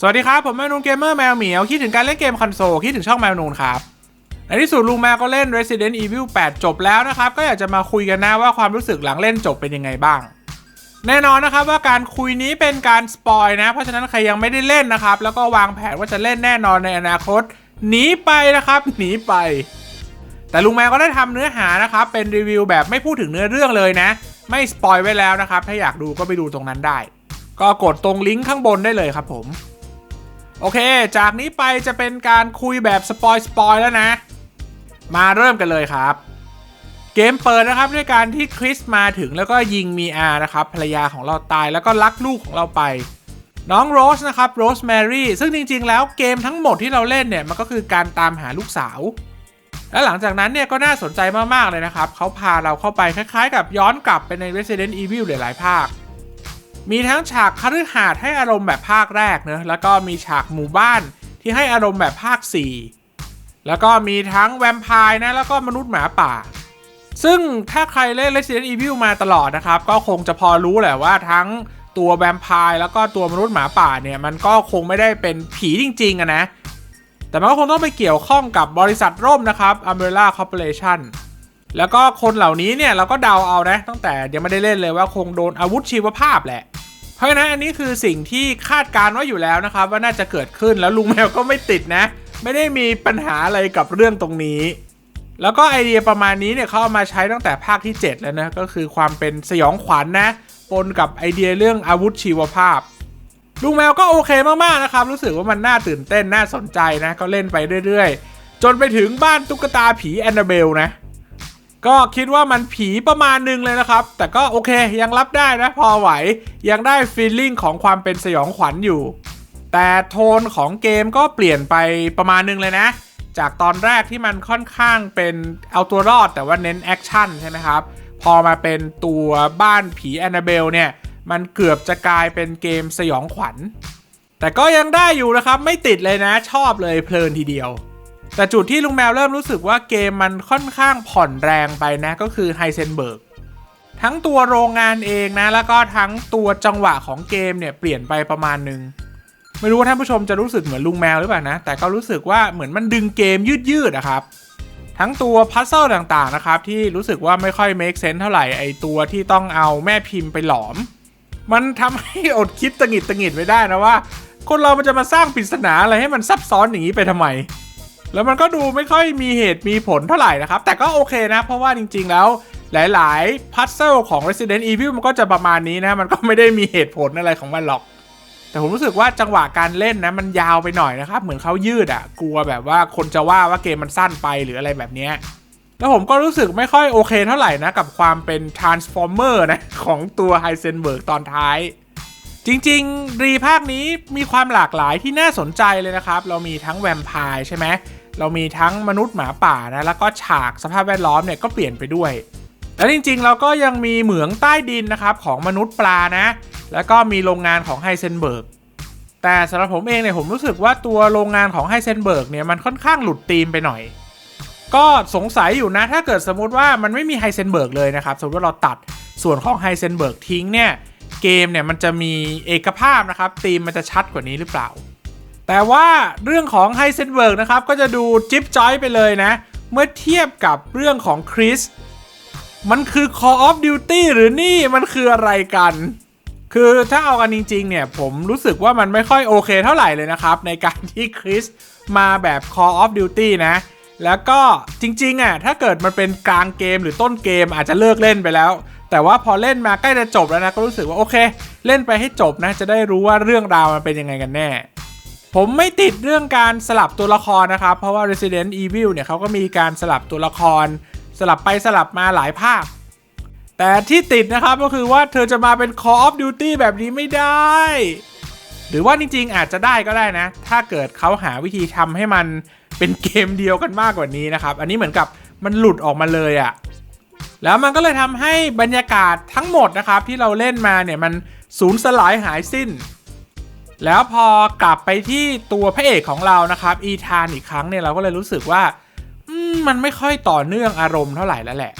สวัสดีครับ ผมแมวนูนเกมเมอร์แมวเหมียว คิดถึงการเล่นเกมคอนโซล คิดถึงช่องแมวนูนครับ ในที่สุดลุงแมวก็เล่น Resident Evil 8 จบแล้วนะครับ ก็อยากจะมาคุยกันนะว่าความรู้สึกหลังเล่นจบเป็นยังไงบ้าง แน่นอนนะครับว่าการคุยนี้เป็นการสปอยนะ เพราะฉะนั้นใครยังไม่ได้เล่นนะครับ แล้วก็วางแผนว่าจะเล่นแน่นอนในอนาคตหนีไปนะครับหนีไป แต่ลุงแมวก็ได้ทำเนื้อหานะครับเป็นรีวิวแบบไม่พูดถึงเนื้อเรื่องเลยนะ ไม่สปอยไว้แล้วนะครับถ้าอยากดูก็ไปดูตรงนั้นได้ ก็กดตรงลิงก์ข้างบนได้เลยครับผม โอเค จากนี้ไปจะเป็นการคุยแบบสปอยสปอยแล้วนะ มาเริ่มกันเลยครับ เกมเปิดนะครับด้วยการที่คริสมาถึงแล้วก็ยิงมีอานะครับภรรยาของเราตายแล้วก็ลักลูกของเราไป น้องโรสนะครับโรสแมรี่ซึ่งจริง ๆ แล้วเกมทั้งหมดที่เราเล่นเนี่ยมันก็คือการตามหาลูกสาว และหลังจากนั้นเนี่ยก็น่าสนใจมากๆเลยนะครับเขาพาเราเข้าไปคล้ายๆ กับย้อนกลับไปใน Resident Evil หลายๆภาค มีทั้งฉากคฤหาสน์ให้อารมณ์แบบภาคแรกเนอะแล้วก็มีฉากหมู่บ้านที่ให้อารมณ์แบบภาค 4 แล้วก็มีทั้งแวมไพร์นะแล้วก็มนุษย์หมาป่า ซึ่งถ้าใครเล่น Resident Evil มาตลอดนะครับ ก็คงจะพอรู้แหละว่าทั้งตัวแวมไพร์แล้วก็ตัวมนุษย์หมาป่าเนี่ยมันก็คงไม่ได้เป็นผีจริงๆอะนะ แต่มันก็คงต้องไปเกี่ยวข้องกับบริษัทร่มนะครับ Umbrella Corporation แล้วก็คนเหล่านี้เนี่ยเราก็เดาเอานะตั้งแต่ยังไม่ได้เล่นเลยว่าคงโดนอาวุธชีวภาพแหละ เพราะฉะนั้นอันนี้คือสิ่งที่คาดการณ์ไว้อยู่แล้วนะครับ ว่าน่าจะเกิดขึ้นแล้วลุงแมวก็ไม่ติดนะ ไม่ได้มีปัญหาอะไรกับเรื่องตรงนี้ แล้วก็ไอเดียประมาณนี้เนี่ยเขาเอามาใช้ตั้งแต่ภาคที่ 7 แล้วนะก็คือความเป็นสยองขวัญนนะปนกับไอเดียเรื่องอาวุธชีวภาพลุงแมวก็โอเคมากๆนะครับ รู้สึกว่ามันน่าตื่นเต้นน่าสนใจนะ ก็เล่นไปเรื่อยๆ จนไปถึงบ้านตุ๊กตาผีแอนนาเบลนะ ก็คิดว่ามันผีประมาณหนึงเลยนะครับ แต่ก็โอเคยังรับได้นะพอไหว ยังได้ฟีลลิ่งของความเป็นสยองขวัญอยู่ แต่โทนของเกมก็เปลี่ยนไปประมาณหนึงเลยนะ จากตอนแรกที่มันค่อนข้างเป็นเอาตัวรอดแต่ว่าเน้นแอคชั่นใช่ไหมครับ พอมาเป็นตัวบ้านผีแอนนาเบลเนี่ย มันเกือบจะกลายเป็นเกมสยองขวัญ แต่ก็ยังได้อยู่นะครับไม่ติดเลยนะชอบเลยเพลินทีเดียว แต่จุดที่ลุงแมวเริ่มรู้สึกว่าเกมมันค่อนข้างผ่อนแรงไปนะก็คือไฮเซนเบิร์กทั้งตัวโรงงานเองนะ แล้วก็ทั้งตัวจังหวะของเกมเนี่ยเปลี่ยนไปประมาณหนึง ไม่รู้ว่าท่านผู้ชมจะรู้สึกเหมือนลุงแมวหรือเปล่านะ แต่ก็รู้สึกว่าเหมือนมันดึงเกมยืดๆนะครับ ทั้งตัวพัซเซิลต่างๆนะครับ ที่รู้สึกว่าไม่ค่อย make sense เท่าไหร่ไอตัวที่ต้องเอาแม่พิมพ์ไปหลอม มันทำให้อดคิดตะหงิดตะหงิดไม่ได้นะว่า คนเรามันจะมาสร้างปริศนาอะไรให้มันซับซ้อนอย่างนี้ไปทำไม แล้วมันก็ดูไม่ค่อยมีเหตุมีผลเท่าไหร่นะครับ แต่ก็โอเคนะ เพราะว่าจริง ๆ แล้วหลาย ๆ พัซเซิลของ Resident Evil มันก็จะประมาณนี้นะ มันก็ไม่ได้มีเหตุผลอะไรของมันหรอก แต่ผมรู้สึกว่าจังหวะการเล่นนะ มันยาวไปหน่อยนะครับ เหมือนเขายืดอะ่ะ กลัวแบบว่าคนจะว่าว่าเกมมันสั้นไปหรืออะไรแบบนี้แล้วผมก็รู้สึกไม่ค่อยโอเคเท่าไหร่นะ กับความเป็น Transformer นะ ของตัวไฮเซนเบิร์กตอนท้าย จริง ๆ รีภาคนี้มีความหลากหลายที่น่าสนใจเลยนะครับ เรามีทั้งแวมไพร์ใช่ไหม เรามีทั้งมนุษย์หมาป่านะแล้วก็ฉากสภาพแวดล้อมเนี่ยก็เปลี่ยนไปด้วย แล้วจริงๆ เราก็ยังมีเหมืองใต้ดินนะครับของมนุษย์ปลานะ แล้วก็มีโรงงานของไฮเซนเบิร์กแต่สำหรับผมเองเนี่ยผมรู้สึกว่าตัวโรงงานของไฮเซนเบิร์กเนี่ยมันค่อนข้างหลุดธีมไปหน่อย ก็สงสัยอยู่นะถ้าเกิดสมมติว่ามันไม่มีไฮเซนเบิร์กเลยนะครับสมมติว่าเราตัดส่วนของไฮเซนเบิร์กทิ้งเนี่ยเกมเนี่ยมันจะมีเอกภาพนะครับธีมมันจะชัดกว่านี้หรือเปล่า แต่ว่าเรื่องของไฮเซนเบิร์กนะครับ ก็จะดูจิ๊บจ้อยไปเลยนะ เมื่อเทียบกับเรื่องของคริสมันคือ Call of Duty หรือนี่มันคืออะไรกัน คือถ้าเอากันจริง ๆ เนี่ย ผมรู้สึกว่ามันไม่ค่อยโอเคเท่าไหร่เลยนะครับ ในการที่คริสมาแบบ Call of Duty นะ แล้วก็จริงๆอะถ้าเกิดมันเป็นกลางเกมหรือต้นเกมอาจจะเลิกเล่นไปแล้ว แต่ว่าพอเล่นมาใกล้จะจบแล้วนะ ก็รู้สึกว่าโอเค เล่นไปให้จบนะ จะได้รู้ว่าเรื่องราวมันเป็นยังไงกันแน่ ผมไม่ติดเรื่องการสลับตัวละครนะครับ เพราะว่า Resident Evil เนี่ยเขาก็มีการสลับตัวละคร สลับไปสลับมาหลายภาค แต่ที่ติดนะครับก็คือว่าเธอจะมาเป็น Call of Duty แบบนี้ไม่ได้ หรือว่าจริงๆ อาจจะได้ก็ได้นะ ถ้าเกิดเขาหาวิธีทำให้มันเป็นเกมเดียวกันมากกว่านี้นะครับ อันนี้เหมือนกับมันหลุดออกมาเลยอะแล้วมันก็เลยทำให้บรรยากาศทั้งหมดนะครับที่เราเล่นมาเนี่ยมันสูญสลายหายสิ้น แล้วพอกลับไปที่ตัวพระเอกของเรานะครับ อีธานอีกครั้งเนี่ยเราก็เลยรู้สึกว่ามันไม่ค่อยต่อเนื่องอารมณ์เท่าไหร่แล้วแหละ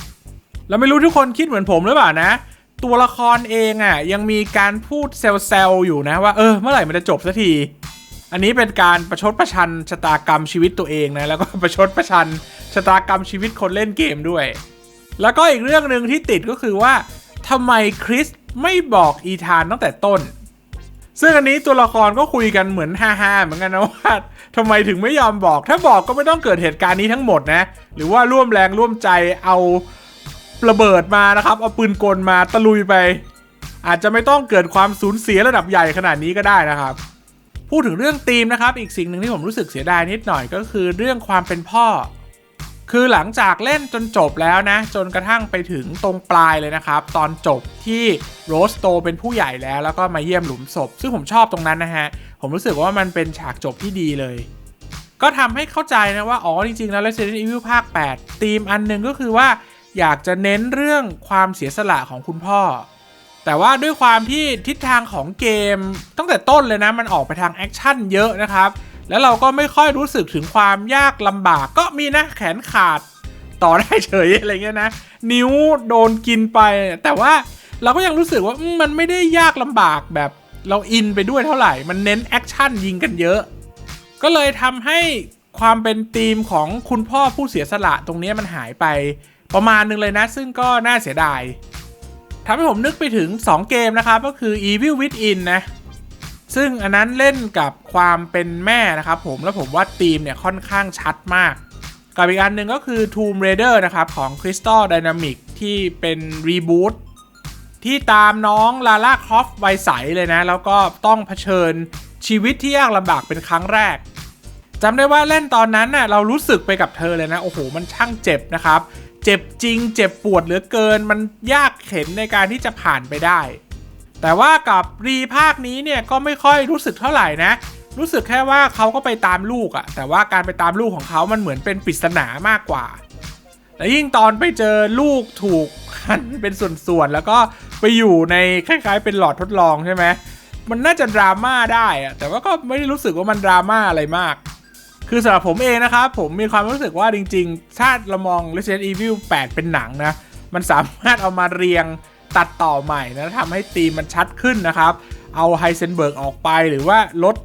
แล้วไม่รู้ทุกคนคิดเหมือนผมหรือเปล่านะ ตัวละครเองอะ่ะยังมีการพูดเซลล์อยู่นะว่าเออเมื่อไหร่มันจะจบสักที อันนี้เป็นการประชดประชันชะตากรรมชีวิตตัวเองนะแล้วก็ประชดประชันชะตากรรมชีวิตคนเล่นเกมด้วย แล้วก็อีกเรื่องหนึ่งที่ติดก็คือว่าทำไมคริสไม่บอกอีธานตั้งแต่ต้น ซึ่งอันนี้ตัวละครก็คุยกันเหมือนฮาๆเหมือนกันนะว่าทำไมถึงไม่ยอมบอก ถ้าบอกก็ไม่ต้องเกิดเหตุการณ์นี้ทั้งหมดนะ หรือว่าร่วมแรงร่วมใจเอาระเบิดมานะครับ เอาปืนกลมาตะลุยไป อาจจะไม่ต้องเกิดความสูญเสียระดับใหญ่ขนาดนี้ก็ได้นะครับ พูดถึงเรื่องธีมนะครับ อีกสิ่งหนึ่งที่ผมรู้สึกเสียดายนิดหน่อยก็คือเรื่องความเป็นพ่อ คือหลังจากเล่นจนจบแล้วนะ จนกระทั่งไปถึงตรงปลายเลยนะครับ ตอนจบที่โรสโตเป็นผู้ใหญ่แล้วแล้วก็มาเยี่ยมหลุมศพ ซึ่งผมชอบตรงนั้นนะฮะ ผมรู้สึกว่ามันเป็นฉากจบที่ดีเลย ก็ทำให้เข้าใจนะว่า อ๋อ จริงๆ แล้ว Resident Evil ภาค 8 ธีมอันหนึ่งก็คือว่าอยากจะเน้นเรื่องความเสียสละของคุณพ่อ แต่ว่าด้วยความที่ทิศทางของเกมตั้งแต่ต้นเลยนะ มันออกไปทางแอคชั่นเยอะนะครับ แล้วเราก็ไม่ค่อยรู้สึกถึงความยากลำบากก็มีนะแขนขาดต่อได้เฉยอะไรเงี้ยนะ นิ้วโดนกินไป แต่ว่าเราก็ยังรู้สึกว่ามมันไม่ได้ยากลำบากแบบเราอินไปด้วยเท่าไหร่ มันเน้นแอคชั่นยิงกันเยอะ ก็เลยทำให้ความเป็นธีมของคุณพ่อผู้เสียสละตรงนี้มันหายไปประมาณนึงเลยนะ ซึ่งก็น่าเสียดายทำให้ผมนึกไปถึง 2 เกมนะครับ ก็คือ Evil Within นะ ซึ่งอันนั้นเล่นกับความเป็นแม่นะครับผมแล้วผมว่าธีมเนี่ยค่อนข้างชัดมาก กับอีกอันหนึ่งก็คือ Tomb Raider นะครับของ Crystal Dynamic ที่เป็นรีบูตที่ตามน้องลาล่าครอฟวัยใสเลยนะ แล้วก็ต้องเผชิญชีวิตที่ยากลำบากเป็นครั้งแรกจำได้ว่าเล่นตอนนั้นน่ะเรารู้สึกไปกับเธอเลยนะ โอ้โห มันช่างเจ็บนะครับ เจ็บจริง เจ็บปวดเหลือเกิน มันยากเข็นในการที่จะผ่านไปได้ แต่ว่ากับรีภาคนี้เนี่ยก็ไม่ค่อยรู้สึกเท่าไหร่นะ รู้สึกแค่ว่าเขาก็ไปตามลูกอะแต่ว่าการไปตามลูกของเขามันเหมือนเป็นปริศนามากกว่า และยิ่งตอนไปเจอลูกถูกหั่นเป็นส่วนๆแล้วก็ไปอยู่ในคล้ายๆ เป็นหลอดทดลองใช่ไหมมันน่าจะดราม่าได้อะแต่ว่าก็ไม่ได้รู้สึกว่ามันดราม่าอะไรมาก คือสำหรับผมเองนะครับ ผมมีความรู้สึกว่าจริงๆ ถ้าเรามอง Resident Evil 8 เป็นหนังนะ มันสามารถเอามาเรียง ตัดต่อใหม่นะทำให้ธีมมันชัดขึ้นนะครับ เอาไฮเซนเบิร์กออกไปหรือว่าลด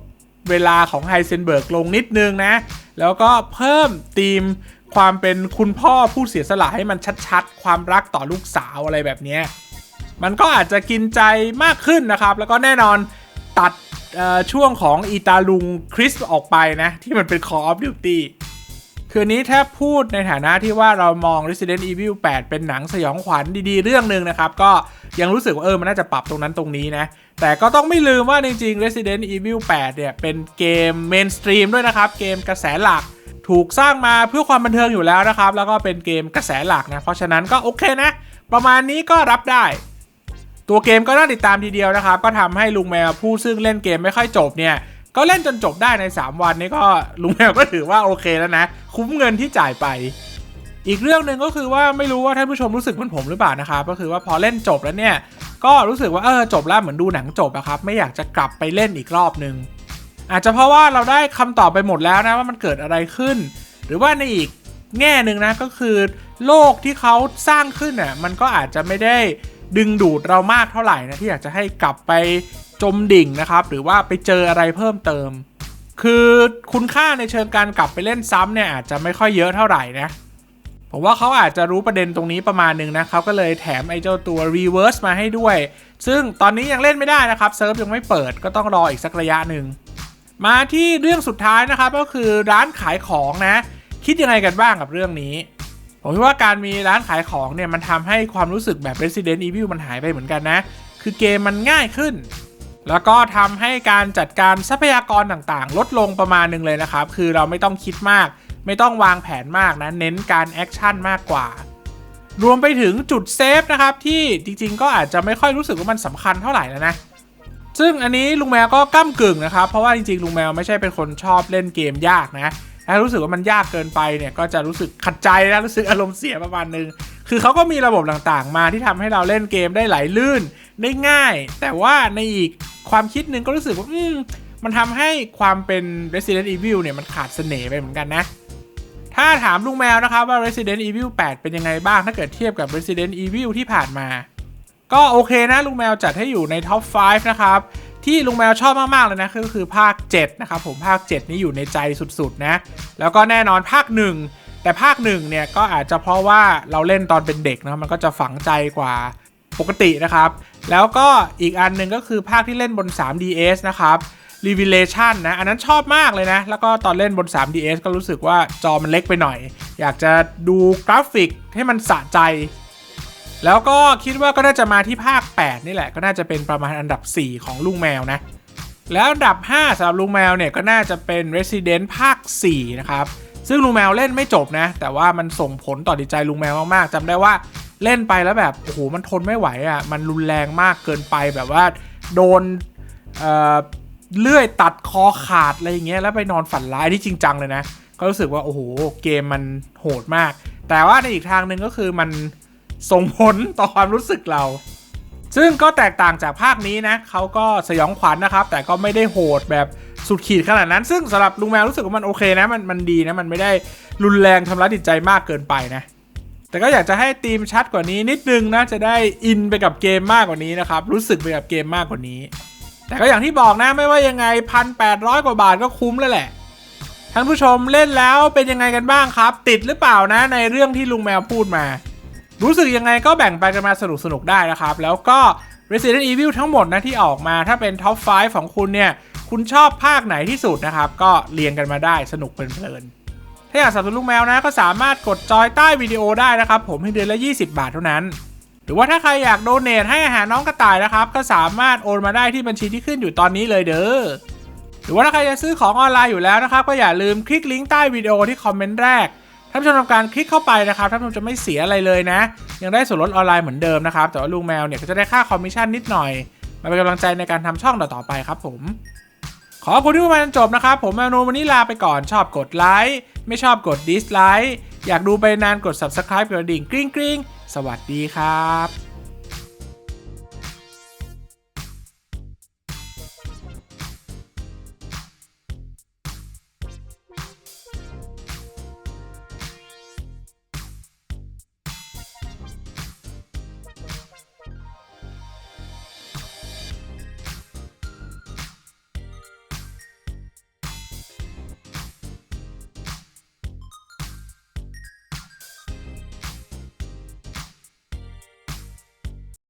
เวลาของไฮเซนเบิร์กลงนิดนึงนะ แล้วก็เพิ่มธีมความเป็นคุณพ่อผู้เสียสละให้มันชัดๆ ความรักต่อลูกสาวอะไรแบบนี้ มันก็อาจจะกินใจมากขึ้นนะครับ แล้วก็แน่นอนตัดช่วงของอีตาลุงคริสออกไปนะ ที่มันเป็น Call of Duty คืนนี้ถ้าพูดในฐานะที่ว่าเรามอง Resident Evil 8 เป็นหนังสยองขวัญดีๆ เรื่องหนึ่งนะครับ ก็ยังรู้สึกว่าเออมันน่าจะปรับตรงนั้นตรงนี้นะ แต่ก็ต้องไม่ลืมว่าจริงๆ Resident Evil 8 เนี่ย เป็นเกมเมนสตรีมด้วยนะครับ เกมกระแสหลักถูกสร้างมาเพื่อความบันเทิงอยู่แล้วนะครับ แล้วก็เป็นเกมกระแสหลักนะ เพราะฉะนั้นก็โอเคนะ ประมาณนี้ก็รับได้ ตัวเกมก็น่าติดตามทีเดียวนะครับ ก็ทำให้ลุงแมวผู้ซึ่งเล่นเกมไม่ค่อยจบเนี่ย ก็เล่นจนจบได้ใน 3 วันนี้ก็ลุงแมวก็ถือว่าโอเคแล้วนะ คุ้มเงินที่จ่ายไป อีกเรื่องหนึ่งก็คือว่าไม่รู้ว่าท่านผู้ชมรู้สึกเหมือนผมหรือเปล่านะครับก็คือว่าพอเล่นจบแล้วเนี่ยก็รู้สึกว่าเออจบแล้วเหมือนดูหนังจบอะครับไม่อยากจะกลับไปเล่นอีกรอบนึงอาจจะเพราะว่าเราได้คำตอบไปหมดแล้วนะว่ามันเกิดอะไรขึ้น หรือว่าในอีกแง่หนึ่งนะก็คือโลกที่เขาสร้างขึ้นน่ะมันก็อาจจะไม่ได้ดึงดูดเรามากเท่าไหร่นะที่อยากจะให้กลับไป จมดิ่งนะครับ หรือว่าไปเจออะไรเพิ่มเติม คือคุณค่าในเชิงการกลับไปเล่นซ้ำเนี่ยอาจจะไม่ค่อยเยอะเท่าไหร่นะผมว่าเขาอาจจะรู้ประเด็นตรงนี้ประมาณหนึงนะเขาก็เลยแถมไอ้เจ้าตัว reverse มาให้ด้วย ซึ่งตอนนี้ยังเล่นไม่ได้นะครับเซิร์ฟยังไม่เปิดก็ต้องรออีกสักระยะหนึ่งมาที่เรื่องสุดท้ายนะครับก็คือร้านขายของนะ คิดยังไงกันบ้างกับเรื่องนี้ผมคิดว่าการมีร้านขายของเนี่ยมันทำให้ความรู้สึกแบบ Resident Evil มันหายไปเหมือนกันนะ คือเกมมันง่ายขึ้น แล้วก็ทำให้การจัดการทรัพยากรต่างๆ ลดลงประมาณหนึงเลยนะครับ คือเราไม่ต้องคิดมาก ไม่ต้องวางแผนมากนะ เน้นการแอคชั่นมากกว่า รวมไปถึงจุดเซฟนะครับที่จริงๆ ก็อาจจะไม่ค่อยรู้สึกว่ามันสำคัญเท่าไหร่แล้วนะ ซึ่งอันนี้ลุงแมวก็ก้ากึ่งนะครับ เพราะว่าจริงๆ ลุงแมวไม่ใช่เป็นคนชอบเล่นเกมยากนะถ้ารู้สึกว่ามันยากเกินไปเนี่ยก็จะรู้สึกขัดใจนะรู้สึกอารมณ์เสียประมาณนึงคือเขาก็มีระบบต่างๆ มาที่ทำให้เราเล่นเกมได้ไหลลื่นได้ง่าย แต่ว่าในอีก ความคิดหนึ่งก็รู้สึกว่าอืมมันทำให้ความเป็น Resident Evil เนี่ยมันขาดเสน่ห์ไปเหมือนกันนะ ถ้าถามลุงแมวนะครับว่า Resident Evil 8 เป็นยังไงบ้างถ้าเกิดเทียบกับ Resident Evil ที่ผ่านมา ก็โอเคนะลุงแมวจัดให้อยู่ในท็อป 5 นะครับ ที่ลุงแมวชอบมาก ๆ เลยนะก็คือภาค 7 นะครับผมภาค 7 นี้อยู่ในใจสุด ๆ นะ แล้วก็แน่นอนภาค 1 แต่ภาค 1 เนี่ยก็อาจจะเพราะว่าเราเล่นตอนเป็นเด็กนะมันก็จะฝังใจกว่า ปกตินะครับ แล้วก็อีกอันหนึ่งก็คือภาคที่เล่นบน 3DS นะครับ Revelation นะ อันนั้นชอบมากเลยนะ แล้วก็ตอนเล่นบน 3DS ก็รู้สึกว่าจอมันเล็กไปหน่อย อยากจะดูกราฟิกให้มันสะใจ แล้วก็คิดว่าก็น่าจะมาที่ภาค 8 นี่แหละ ก็น่าจะเป็นประมาณอันดับ 4 ของลุงแมวนะ แล้วอันดับ 5สำหรับลุงแมวเนี่ยก็น่าจะเป็น Resident ภาค 4 นะครับ ซึ่งลุงแมวเล่นไม่จบนะ แต่ว่ามันส่งผลต่อจิตใจลุงแมวมากๆจำได้ว่า เล่นไปแล้วแบบโอ้โหมันทนไม่ไหวอะ่ะมันรุนแรงมากเกินไปแบบว่าโดนเอ่อเลื่อยตัดคอขาดอะไรอย่างเงี้ยแล้วไปนอนฝันร้ายนี่จริงจังเลยนะ ก็รู้สึกว่าโอ้โหเกมมันโหดมาก แต่ว่าในอีกทางหนึ่งก็คือมันส่งผลต่อความรู้สึกเรา ซึ่งก็แตกต่างจากภาคนี้นะเขาก็สยองขวัญนะครับ แต่ก็ไม่ได้โหดแบบสุดขีดขนาดนั้น ซึ่งสำหรับลุงแมวรู้สึกว่ามันโอเคนะมันมันดีนะมันไม่ได้รุนแรงทำร้ายจิตใจมากเกินไปนะ แต่ก็อยากจะให้ธีมชัดกว่านี้นิดนึงนะจะได้อินไปกับเกมมากกว่านี้นะครับ รู้สึกไปกับเกมมากกว่านี้ แต่ก็อย่างที่บอกนะไม่ว่ายังไงพันแปดร้อยกว่าบาทก็คุ้มแล้วแหละท่านผู้ชมเล่นแล้วเป็นยังไงกันบ้างครับ ติดหรือเปล่านะในเรื่องที่ลุงแมวพูดมา รู้สึกยังไงก็แบ่งไปกันมาสนุกสนุกได้นะครับ แล้วก็ Resident Evil ทั้งหมดนะที่ออกมาถ้าเป็นท็อป 5 ของคุณเนี่ย คุณชอบภาคไหนที่สุดนะครับ ก็เรียงกันมาได้สนุกเพลินๆ ถ้าอยากสนับสนุนลูกแมวนะ ก็สามารถกดจอยใต้วิดีโอได้นะครับ ผมให้เดือนละ 20 บาทเท่านั้น หรือว่าถ้าใครอยากโดเนทให้อาหารน้องกระต่ายนะครับ ก็สามารถโอนมาได้ที่บัญชีที่ขึ้นอยู่ตอนนี้เลยเด้อหรือว่าถ้าใครจะซื้อของออนไลน์อยู่แล้วนะครับ ก็อย่าลืมคลิกลิงก์ใต้วิดีโอที่คอมเมนต์แรกท่านผู้ชมทำการคลิกเข้าไปนะครับท่านผู้ชมจะไม่เสียอะไรเลยนะ ยังได้ส่วนลดออนไลน์เหมือนเดิมนะครับแต่ว่าลุงแมวเนี่ยก็จะได้ค่าคอมมิชชั่นนิดหน่อยมาเป็นกำลังใจในการทำช่องต่อๆไปครับผม ขอบคุณที่มาจนจบนะครับ ผมแมนูวันนี้ลาไปก่อนชอบกดไลค์ไม่ชอบกดดิสไลค์อยากดูไปนานกด subscribe กดกระดิ่งกริ๊งกริ๊งสวัสดีครับ